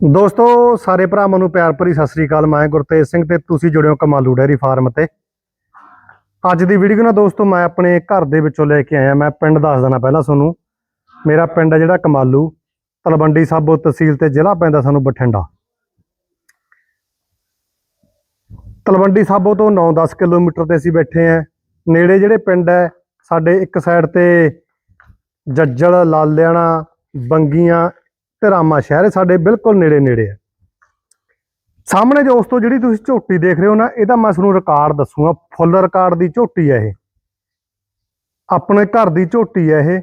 ਦੋਸਤੋ, ਸਾਰੇ ਭਰਾਵਾਂ ਨੂੰ ਪਿਆਰ ਭਰੀ ਸਤਿ ਸ੍ਰੀ ਅਕਾਲ। ਮੈਂ ਗੁਰਤੇਜ ਸਿੰਘ ਤੇ ਤੁਸੀਂ ਜੁੜਿਓ ਕਮਾਲੂ ਡੈਰੀ ਫਾਰਮ ਤੇ। ਅੱਜ ਦੀ ਵੀਡੀਓ ਨਾ ਦੋਸਤੋ, ਮੈਂ ਆਪਣੇ ਘਰ ਦੇ ਵਿੱਚੋਂ ਲੈ ਕੇ ਆਇਆ। ਮੈਂ ਪਿੰਡ ਦੱਸ ਦੇਣਾ ਪਹਿਲਾਂ ਤੁਹਾਨੂੰ। ਮੇਰਾ ਪਿੰਡ ਹੈ ਜਿਹੜਾ ਕਮਾਲੂ, ਤਲਵੰਡੀ ਸਾਬੋ ਤਹਿਸੀਲ ਤੇ ਜ਼ਿਲ੍ਹਾ ਪੈਂਦਾ ਸਾਨੂੰ ਬਠਿੰਡਾ। ਤਲਵੰਡੀ ਸਾਬੋ ਤੋਂ 9-10 ਕਿਲੋਮੀਟਰ ਤੇ ਅਸੀਂ ਬੈਠੇ ਆਂ ਨੇੜੇ ਜਿਹੜੇ ਪਿੰਡ ਹੈ, ਸਾਡੇ ਇੱਕ ਸਾਈਡ ਤੇ ਜੱਜਲ, ਲਾਲਿਆਣਾ, ਬੰਗੀਆਂ ਤੇ ਰਾਮਾ ਸ਼ਹਿਰ ਸਾਡੇ ਬਿਲਕੁਲ ਨੇੜੇ ਨੇੜੇ ਹੈ। ਸਾਹਮਣੇ ਜੋ ਉਸ ਤੋਂ ਜਿਹੜੀ ਤੁਸੀਂ ਝੋਟੀ ਦੇਖ ਰਹੇ ਹੋ ਨਾ, ਇਹਦਾ ਮੈਂ ਤੁਹਾਨੂੰ ਰਿਕਾਰਡ ਦੱਸੂਗਾ। ਫੁੱਲ ਰਿਕਾਰਡ ਦੀ ਝੋਟੀ ਹੈ ਇਹ। ਆਪਣੇ ਘਰ ਦੀ ਝੋਟੀ ਹੈ ਇਹ।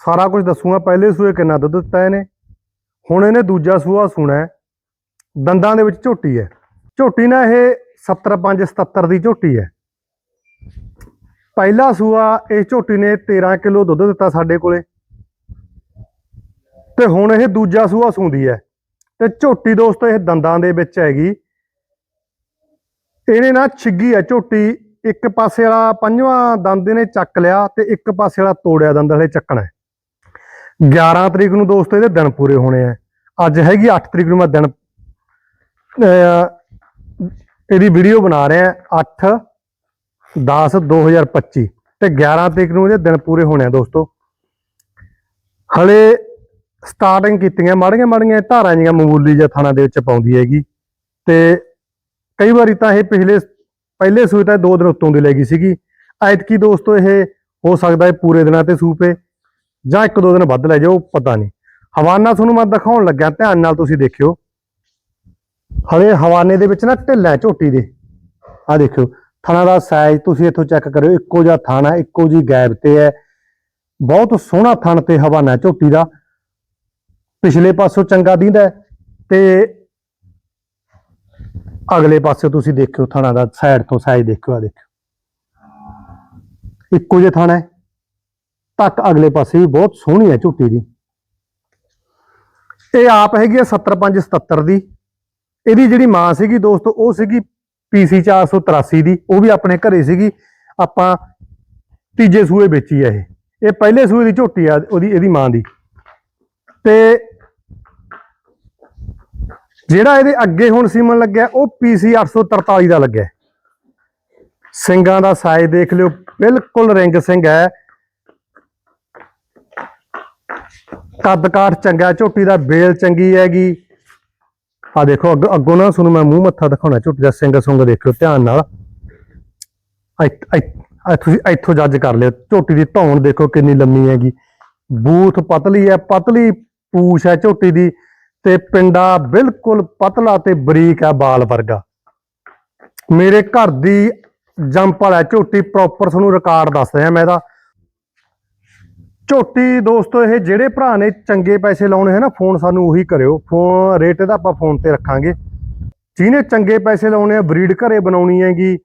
ਸਾਰਾ ਕੁਝ ਦੱਸੂਗਾ। ਪਹਿਲੇ ਸੂਏ ਕਿੰਨਾ ਦੁੱਧ ਦਿੱਤਾ ਇਹਨੇ। ਹੁਣ ਇਹਨੇ ਦੂਜਾ ਸੂਆ ਸੁਣਾ ਦੰਦਾਂ ਦੇ ਵਿੱਚ ਝੋਟੀ ਹੈ। ਝੋਟੀ ਨਾ ਇਹ 75 77 ਦੀ ਝੋਟੀ ਹੈ। ਪਹਿਲਾ ਸੂਆ ਇਸ ਝੋਟੀ ਨੇ 13 ਕਿਲੋ ਦੁੱਧ ਦਿੱਤਾ ਸਾਡੇ ਕੋਲੇ। ਤੇ ਹੁਣ ਇਹ ਦੂਜਾ ਸੂਆ ਸੂੰਦੀ ਹੈ। ਤੇ ਝੋਟੀ ਦੋਸਤੋ ਇਹ ਦੰਦਾਂ ਦੇ ਵਿੱਚ ਹੈਗੀ। ਇਹਨੇ ਨਾ ਛਿੱਗੀ ਹੈ ਝੋਟੀ। ਇੱਕ ਪਾਸੇ ਵਾਲਾ ਪੰਜਵਾਂ ਦੰਦ ਇਹਨੇ ਚੱਕ ਲਿਆ ਤੇ ਇੱਕ ਪਾਸੇ ਵਾਲਾ ਤੋੜਿਆ ਦੰਦ ਹਲੇ ਚੱਕਣਾ। ਹੈ 11 ਤਰੀਕ ਨੂੰ ਦੋਸਤੋ ਇਹਦੇ ਦਿਨ ਪੂਰੇ ਹੋਣੇ ਆ। ਅੱਜ ਹੈਗੀ 8 ਤਰੀਕ ਨੂੰ ਮੈਂ ਦਿਨ ਅਹ, ਇਹਦੀ ਵੀਡੀਓ ਬਣਾ ਰਿਹਾ 8 10 2025 ਤੇ 11 ਤਰੀਕ ਨੂੰ ਇਹਦੇ ਦਿਨ ਪੂਰੇ ਹੋਣੇ ਆ ਦੋਸਤੋ। ਹਲੇ ਸਟਾਰਟਿੰਗ ਕੀਤੀਆਂ, ਮਾੜੀਆਂ ਮਾੜੀਆਂ ਧਾਰਾਂ ਜੀਆਂ ਮਾਮੂਲੀ ਜਿਹਾ ਥਾਣਾ ਦੇ ਵਿੱਚ ਪਾਉਂਦੀ ਹੈਗੀ। ਤੇ ਕਈ ਵਾਰੀ ਤਾਂ ਇਹ ਪਿਛਲੇ ਪਹਿਲੇ ਸੂਏ ਤਾਂ ਦੋ ਦਿਨ ਉੱਤੋਂ ਦੀ ਲੈ ਗਈ ਸੀਗੀ। ਐਤਕੀ ਦੋਸਤੋ ਇਹ ਹੋ ਸਕਦਾ ਹੈ ਪੂਰੇ ਦਿਨਾਂ ਤੇ ਸੂਪੇ ਜਾਂ ਇੱਕ ਦੋ ਦਿਨ ਵੱਧ ਲੈ ਜਾਓ, ਪਤਾ ਨਹੀਂ। ਹਵਾਨਾ ਤੁਹਾਨੂੰ ਮੈਂ ਦਿਖਾਉਣ ਲੱਗਿਆ, ਧਿਆਨ ਨਾਲ ਤੁਸੀਂ ਦੇਖਿਓ। ਹਲੇ ਹਵਾਨੇ ਦੇ ਵਿੱਚ ਨਾ ਢਿੱਲਾ ਹੈ ਝੋਟੀ ਦੇ। ਆ ਦੇਖਿਓ, ਥਾਣਾ ਦਾ ਸਾਈਜ਼ ਤੁਸੀਂ ਇੱਥੋਂ ਚੈੱਕ ਕਰਿਓ, ਇੱਕੋ ਜਿਹਾ ਥਾਣਾ ਇੱਕੋ ਜੀ ਗੈਬ ਤੇ ਹੈ। ਬਹੁਤ ਸੋਹਣਾ ਥਣ ਤੇ ਹਵਾਨਾ ਝੋਟੀ ਦਾ। ਪਿਛਲੇ ਪਾਸੋਂ ਚੰਗਾ ਦਿੰਦਾ ਤੇ ਅਗਲੇ ਪਾਸੇ ਤੁਸੀਂ ਦੇਖਿਓ ਥਾਣਾ ਦਾ ਸਾਈਡ ਤੋਂ ਸਾਈਜ਼ ਦੇਖਿਓ ਆ ਦੇਖਿਓ। ਇੱਕੋ ਜਿਹਾ ਥਾਣਾ ਹੈ। ਤੱਕ ਅਗਲੇ ਪਾਸੇ ਵੀ ਬਹੁਤ ਸੋਹਣੀ ਹੈ ਝੋਟੀ ਦੀ ਇਹ ਆਪ ਹੈਗੀ ਹੈ 70577 ਦੀ। ਇਹਦੀ ਜਿਹੜੀ ਮਾਂ ਸੀਗੀ ਦੋਸਤੋ, ਉਹ ਸੀਗੀ ਪੀਸੀ 483 ਦੀ। ਉਹ ਵੀ ਆਪਣੇ ਘਰੇ ਸੀਗੀ। ਆਪਾਂ ਤੀਜੇ ਸੂਏ ਵੇਚੀ ਹੈ ਇਹ। ਇਹ ਪਹਿਲੇ ਸੂਏ ਦੀ ਝੋਟੀ ਆ, ਉਹਦੀ, ਇਹਦੀ ਮਾਂ ਦੀ। ਤੇ ਜਿਹੜਾ ਇਹਦੇ ਅੱਗੇ ਹੁਣ ਸੀਮਨ ਲੱਗਿਆ, ਉਹ ਪੀਸੀ 843 ਦਾ ਲੱਗਿਆ। ਸਿੰਘਾਂ ਦਾ ਸਾਈਜ਼ ਦੇਖ ਲਿਓ, ਬਿਲਕੁਲ ਰਿੰਗ ਸਿੰਘ ਹੈ। ਕੱਦਕਾਠ ਚੰਗਾ, ਝੋਟੀ ਦਾ ਬੇਲ ਚੰਗੀ ਹੈਗੀ। ਆ ਦੇਖੋ, ਅੱਗ- ਅੱਗੋਂ ਨਾ ਤੁਹਾਨੂੰ ਮੈਂ ਮੂੰਹ ਮੱਥਾ ਦਿਖਾਉਣਾ, ਝੋਟੀ ਦਾ ਸਿੰਘ ਸੁੰਗ ਦੇਖਿਓ ਧਿਆਨ ਨਾਲ। ਤੁਸੀਂ ਇੱਥੋਂ ਜੱਜ ਕਰ ਲਿਓ, ਝੋਟੀ ਦੀ ਧੌਣ ਦੇਖੋ ਕਿੰਨੀ ਲੰਮੀ ਹੈਗੀ। ਬੂਥ ਪਤਲੀ ਹੈ, ਪਤਲੀ ਪੂਛ ਹੈ ਝੋਟੀ ਦੀ ਤੇ ਪਿੰਡਾ ਬਿਲਕੁਲ ਪਤਲਾ ਤੇ ਬਰੀਕ ਹੈ ਬਾਲ ਵਰਗਾ। ਮੇਰੇ ਘਰ ਦੀ ਜੰਪਲ ਹੈ ਝੋਟੀ ਪ੍ਰੋਪਰ ਤੁਹਾਨੂੰ ਰਿਕਾਰਡ ਦੱਸ ਰਿਹਾ ਮੈਂ ਇਹਦਾ। ਝੋਟੀ ਦੋਸਤੋ, ਇਹ ਜਿਹੜੇ ਭਰਾ ਨੇ ਚੰਗੇ ਪੈਸੇ ਲਾਉਣੇ ਹੈ ਨਾ, ਫੋਨ ਸਾਨੂੰ ਉਹੀ ਕਰਿਓ। ਫੋਨ ਰੇਟ ਇਹਦਾ ਆਪਾਂ ਫੋਨ ਤੇ ਰੱਖਾਂਗੇ। ਜਿਹਨੇ ਚੰਗੇ ਪੈਸੇ ਲਾਉਣੇ ਆ ਬਰੀਡ ਘਰੇ ਬਣਾਉਣੀ ਹੈਗੀ,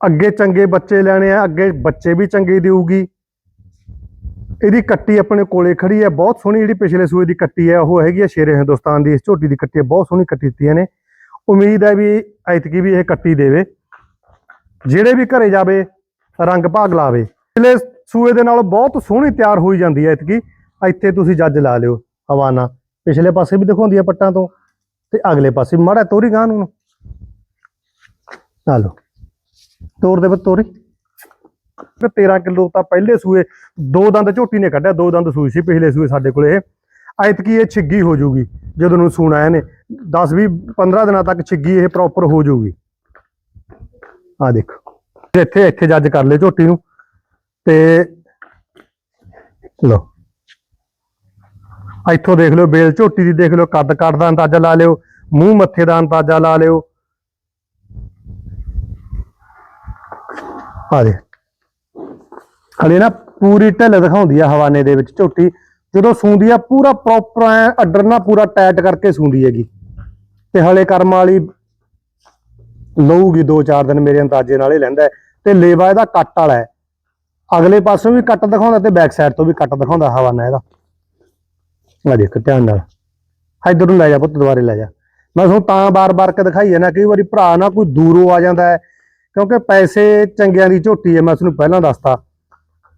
ਅੱਗੇ ਚੰਗੇ ਬੱਚੇ ਲੈਣੇ ਆ, ਅੱਗੇ ਬੱਚੇ ਵੀ ਚੰਗੇ ਦੇਊਗੀ। ਇਹਦੀ ਕੱਟੀ ਆਪਣੇ ਕੋਲੇ ਖੜੀ ਹੈ, ਬਹੁਤ ਸੋਹਣੀ ਜਿਹੜੀ ਪਿਛਲੇ ਸੂਏ ਦੀ ਕੱਟੀ ਹੈ, ਉਹ ਹੈਗੀ ਹੈ ਸ਼ੇਰੇ ਹਿੰਦੁਸਤਾਨ ਦੀ, ਇਸ ਝੋਟੀ ਦੀ ਕੱਟੀ ਹੈ, ਬਹੁਤ ਸੋਹਣੀ ਕੱਟੀ ਦਿੱਤੀ ਨੇ। ਉਮੀਦ ਹੈ ਵੀ ਐਤਕੀ ਵੀ ਇਹ ਕੱਟੀ ਦੇਵੇ। ਜਿਹੜੇ ਵੀ ਘਰੇ ਜਾਵੇ, ਰੰਗ ਭਾਗ ਲਾਵੇ। ਪਿਛਲੇ ਸੂਏ ਦੇ ਨਾਲ ਬਹੁਤ ਸੋਹਣੀ ਤਿਆਰ ਹੋਈ ਜਾਂਦੀ ਹੈ ਐਤਕੀ। ਇੱਥੇ ਤੁਸੀਂ ਜੱਜ ਲਾ ਲਿਓ ਹਵਾਨਾ। ਪਿਛਲੇ ਪਾਸੇ ਵੀ ਦਿਖਾਉਂਦੀ ਹੈ ਪੱਟਾਂ ਤੋਂ, ਤੇ ਅਗਲੇ ਪਾਸੇ ਮਾੜਾ ਤੋਰੀ ਗਾਂ ਨੂੰ। ਆ ਲਓ। ਤੋਰ ਦੇ ਬੱਤ ਤੋਰੀ। 13 ਕਿਲੋ ਤਾਂ ਪਹਿਲੇ ਸੂਏ, ਦੋ ਦੰਦ ਝੋਟੀ ਨੇ ਕੱਢਿਆ, ਦੋ ਦੰਦ ਸੂਈ ਸੀ ਪਿਛਲੇ ਸੂਏ ਸਾਡੇ ਕੋਲੇ ਇਹ। ਐਤਕੀ ਇਹ ਛਿੱਗੀ ਹੋ ਜਾਊਗੀ, ਜਦੋਂ ਨੂੰ ਸੂਣਾ ਇਹਨੇ 10 20 15 ਦਿਨਾਂ ਤੱਕ ਛਿੱਗੀ ਇਹ ਪ੍ਰੋਪਰ ਹੋ ਜਾਊਗੀ। ਆ ਦੇਖੋ ਇੱਥੇ ਇੱਥੇ ਜੱਜ ਕਰ ਲਿਓ ਝੋਟੀ ਨੂੰ, ਤੇ ਲੋ ਇੱਥੋਂ ਦੇਖ ਲਿਓ ਬੇਲ ਝੋਟੀ ਦੀ, ਦੇਖ ਲਿਓ ਕੱਦ ਕੱਟ ਦਾ ਅੰਦਾਜ਼ਾ ਲਾ ਲਿਓ, ਮੂੰਹ ਮੱਥੇ ਦਾ ਅੰਦਾਜ਼ਾ ਲਾ ਲਿਓ। ਆ ਦੇ ਹਲੇ ਨਾ ਪੂਰੀ ਢਿੱਲ ਦਿਖਾਉਂਦੀ ਆ ਹਵਾਨੇ ਦੇ ਵਿੱਚ ਝੋਟੀ। ਜਦੋਂ ਸੂੰਦੀ ਆ, ਪੂਰਾ ਪ੍ਰੋਪਰ ਐ ਅੱਡਰ ਨਾ ਪੂਰਾ ਟਾਈਟ ਕਰਕੇ ਸੂੰਦੀ ਹੈਗੀ। ਤੇ ਹਲੇ ਕਰਮ ਵਾਲੀ ਲਊਗੀ 2-4 ਦਿਨ ਮੇਰੇ ਅੰਦਾਜ਼ੇ ਨਾਲ ਹੀ ਲੈਂਦਾ ਤੇ ਲੇਵਾ ਇਹਦਾ ਕੱਟ ਵਾਲਾ ਹੈ। ਅਗਲੇ ਪਾਸੋਂ ਵੀ ਕੱਟ ਦਿਖਾਉਂਦਾ ਤੇ ਬੈਕ ਸਾਈਡ ਤੋਂ ਵੀ ਕੱਟ ਦਿਖਾਉਂਦਾ ਹਵਾਨਾ ਇਹਦਾ। ਆ ਦੇਖ, ਧਿਆਨ ਨਾਲ। ਇਧਰ ਨੂੰ ਲੈ ਜਾ ਪੁੱਤ, ਦੁਬਾਰੇ ਲੈ ਜਾ। ਮੈਂ ਤੁਹਾਨੂੰ ਤਾਂ ਬਾਰ-ਬਾਰ ਕੇ ਦਿਖਾਈ ਹੈ ਨਾ, ਕਈ ਵਾਰੀ ਭਰਾ ਨਾ ਕੋਈ ਦੂਰੋਂ ਆ ਜਾਂਦਾ ਹੈ, ਕਿਉਂਕਿ ਪੈਸੇ ਚੰਗਿਆਂ ਦੀ ਝੋਟੀ ਹੈ, ਮੈਂ ਤੁਹਾਨੂੰ ਪਹਿਲਾਂ ਦੱਸਤਾ।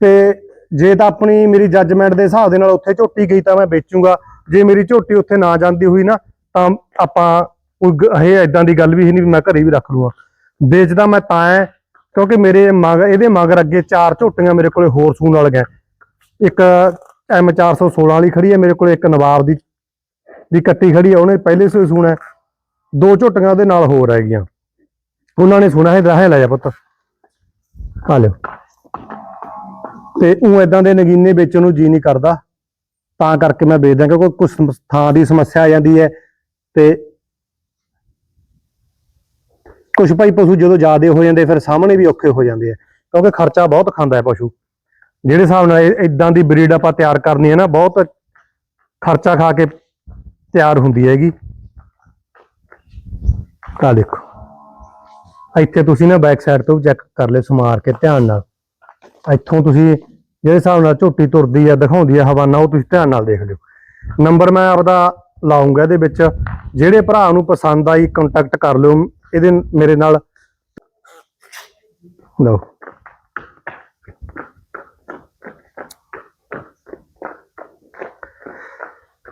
ਤੇ ਜੇ ਤਾਂ ਆਪਣੀ ਮੇਰੀ ਜੱਜਮੈਂਟ ਦੇ ਹਿਸਾਬ ਦੇ ਨਾਲ ਉੱਥੇ ਝੋਟੀ ਗਈ ਤਾਂ ਮੈਂ ਵੇਚੂਗਾ। ਜੇ ਮੇਰੀ ਝੋਟੀ ਉੱਥੇ ਨਾ ਜਾਂਦੀ ਹੋਈ ਨਾ, ਤਾਂ ਆਪਾਂ ਕੋਈ ਇਹ ਐਦਾਂ ਦੀ ਗੱਲ ਵੀ ਨਹੀਂ ਵੀ ਮੈਂ ਘਰੇ ਵੀ ਰੱਖ ਲੂੰਗਾ। ਵੇਚਦਾ ਮੈਂ ਤਾਂ ਹੈ ਕਿਉਂਕਿ ਮੇਰੇ ਮਗਰ ਇਹਦੇ ਮਗਰ ਅੱਗੇ ਚਾਰ ਝੋਟੀਆਂ ਮੇਰੇ ਕੋਲੇ ਹੋਰ ਸੂਣ ਵਾਲ ਇੱਕ ਐਮ 416 ਵਾਲੀ ਖੜੀ ਹੈ, ਮੇਰੇ ਕੋਲੇ ਇੱਕ ਨਵਾਬ ਦੀ ਦੀ ਕੱਟੀ ਖੜੀ ਹੈ, ਉਹਨੇ ਪਹਿਲੇ ਸੂਈ ਸੂਣਾ ਦੋ ਝੋਟੀਆਂ ਉਹਦੇ ਨਾਲ ਹੋਰ ਹੈਗੀਆਂ ਉਹਨਾਂ ਨੇ ਸੁਣਾ ਹੈ ਰਾਹੇ ਲੈ ਜਾ ਪੁੱਤ। ਖਾ ਲਿਓ। ਤੇ ਉਹ ਇਦਾਂ ਦੇ ਨਗੀਨੇ ਵੇਚਣ ਨੂੰ ਜੀ ਨਹੀਂ ਕਰਦਾ। ਤਾਂ ਕਰਕੇ ਮੈਂ ਵੇਚਦਾ ਕਿਉਂਕਿ ਕੁਝ ਥਾਂ ਦੀ ਸਮੱਸਿਆ ਆ ਜਾਂਦੀ ਹੈ ਤੇ ਕੁਝ ਭਾਈ ਪਸ਼ੂ ਜਦੋਂ ਜ਼ਿਆਦੇ ਹੋ ਜਾਂਦੇ ਫਿਰ ਸਾਹਮਣੇ ਵੀ ਔਖੇ ਹੋ ਜਾਂਦੇ ਆ, ਕਿਉਂਕਿ ਖਰਚਾ ਬਹੁਤ ਖਾਂਦਾ ਹੈ ਪਸ਼ੂ। ਜਿਹੜੇ ਹਿਸਾਬ ਨਾਲ ਇਦਾਂ ਦੀ ਬਰੀਡ ਆਪਾਂ ਤਿਆਰ ਕਰਨੀ ਹੈ ਨਾ, ਬਹੁਤ ਖਰਚਾ ਖਾ ਕੇ ਤਿਆਰ ਹੁੰਦੀ ਹੈਗੀ। ਆ ਦੇਖੋ। ਇੱਥੇ ਤੁਸੀਂ ਨਾ ਬੈਕ ਸਾਈਡ ਤੋਂ ਚੈੱਕ ਕਰ ਲਿਓ ਸਮਾਰ ਕੇ, ਧਿਆਨ ਨਾਲ। ਇੱਥੋਂ ਤੁਸੀਂ ਜਿਹੜੇ ਹਿਸਾਬ ਨਾਲ ਝੋਟੀ ਤੁਰਦੀ ਆ, ਦਿਖਾਉਂਦੀ ਆ ਹਵਾਨਾ ਉਹ ਤੁਸੀਂ ਧਿਆਨ ਨਾਲ ਦੇਖ ਲਿਓ। ਨੰਬਰ ਮੈਂ ਆਪਦਾ ਲਾਉਂਗਾ ਇਹਦੇ ਵਿੱਚ। ਜਿਹੜੇ ਭਰਾ ਨੂੰ ਪਸੰਦ ਆਈ ਕੰਟੈਕਟ ਕਰ ਲਿਓ। ਇਹਦੇ ਮੇਰੇ ਨਾਲ। ਲਓ।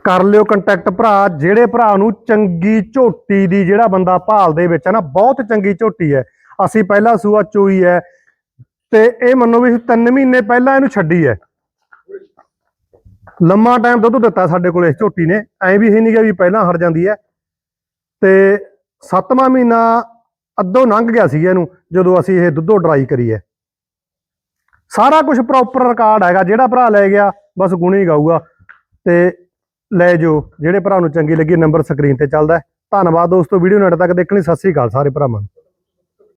ਕਰ ਲਿਓ ਕੰਟੈਕਟ ਭਰਾ। ਜਿਹੜੇ ਭਰਾ ਨੂੰ ਚੰਗੀ ਝੋਟੀ ਦੀ ਜਿਹੜਾ ਬੰਦਾ ਭਾਲ ਦੇ ਵਿੱਚ ਹੈ ਨਾ, ਬਹੁਤ ਚੰਗੀ ਝੋਟੀ ਹੈ। ਅਸੀਂ ਪਹਿਲਾ ਸੂਆ ਚੋਈ ਹੈ। ਤੇ ਇਹ ਮੰਨੋ ਵੀ 3 ਮਹੀਨੇ ਪਹਿਲਾਂ ਇਹਨੂੰ ਛੱਡੀ ਹੈ। ਲੰਮਾ ਟਾਈਮ ਦੁੱਧ ਦਿੱਤਾ ਸਾਡੇ ਕੋਲ ਇਸ ਝੋਟੀ ਨੇ। ਐਂ ਵੀ ਇਹ ਨਹੀਂ ਗਾ ਵੀ ਪਹਿਲਾਂ ਹਟ ਜਾਂਦੀ ਹੈ। ਤੇ ਸੱਤਵਾਂ ਮਹੀਨਾ ਅੱਧੋ ਲੰਘ ਗਿਆ ਸੀ ਇਹਨੂੰ, ਜਦੋਂ ਅਸੀਂ ਇਹ ਦੁੱਧੋ ਡਰਾਈ ਕਰੀ ਹੈ ਸਾਰਾ ਕੁਝ ਪ੍ਰੋਪਰ ਰਿਕਾਰਡ ਹੈਗਾ, ਜਿਹੜਾ ਭਰਾ ਲੈ ਗਿਆ, ਬਸ ਗੁਣੀ ਗਾਊਗਾ। ਤੇ ਲੈ ਜੋ ਜਿਹੜੇ ਭਰਾ ਨੂੰ ਚੰਗੀ ਲੱਗੀ ਨੰਬਰ ਸਕਰੀਨ ਤੇ ਚੱਲਦਾ ਧੰਨਵਾਦ ਦੋਸਤੋ, ਵੀਡੀਓ ਨੂੰ ਨੇੜੇ ਤੱਕ ਦੇਖਣੀ ਸਤਿ ਸ੍ਰੀ ਅਕਾਲ ਸਾਰੇ ਭਰਾਵਾਂ ਨੂੰ।